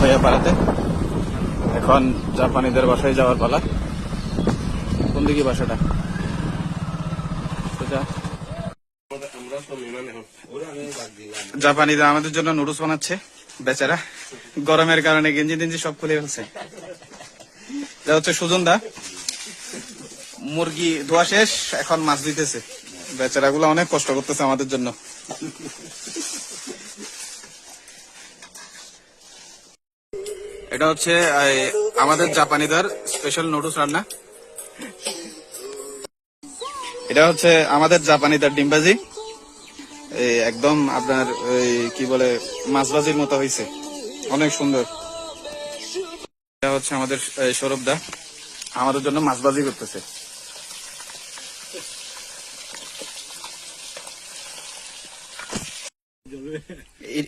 খয়াপাড়াতে এখন জাপানিদের বাসায় যাওয়ার পালা। কোন দিকে বাসাটা? সোজা। জাপানিরা আমাদের জন্য নুডলস বানাচ্ছে, বেচারা। গরমের কারণে গেঞ্জি টেঞ্জি সব খুলে ফেলছে। যা হচ্ছে সুজন দা মুরগি ধোয়া শেষ, এখন মাছ দিতেছে। বেচারা গুলো অনেক কষ্ট করতেছে আমাদের জন্য। এটা হচ্ছে আমাদের জাপানিদের স্পেশাল নুডলস রান্না। এটা হচ্ছে আমাদের জাপানিদের ডিমবাজি। একদম আপনার ওই কি বলে, মাছবাজির মতো হয়েছে অনেক সুন্দর। এটা হচ্ছে আমাদের সৌরভ দা। আমাদের জন্য মাছবাজি করতেছে।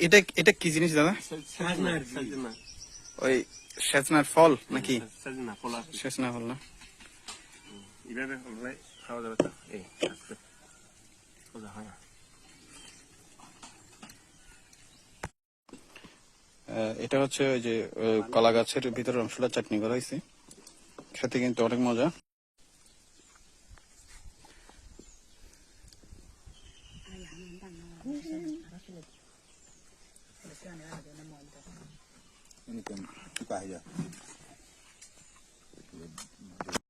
এটা এটা কি জিনিস দাদা? ওই সেচনার ফল নাকি? সেচনা ফল না? এইভাবে খাওয়া যাবে তো। এই সোজা হয় না। আহ, এটা হচ্ছে ওই যে কলা গাছের ভিতরের অংশটা চাটনি করা হয়েছে। খেতে কিন্তু অনেক মজা। 那个，一百家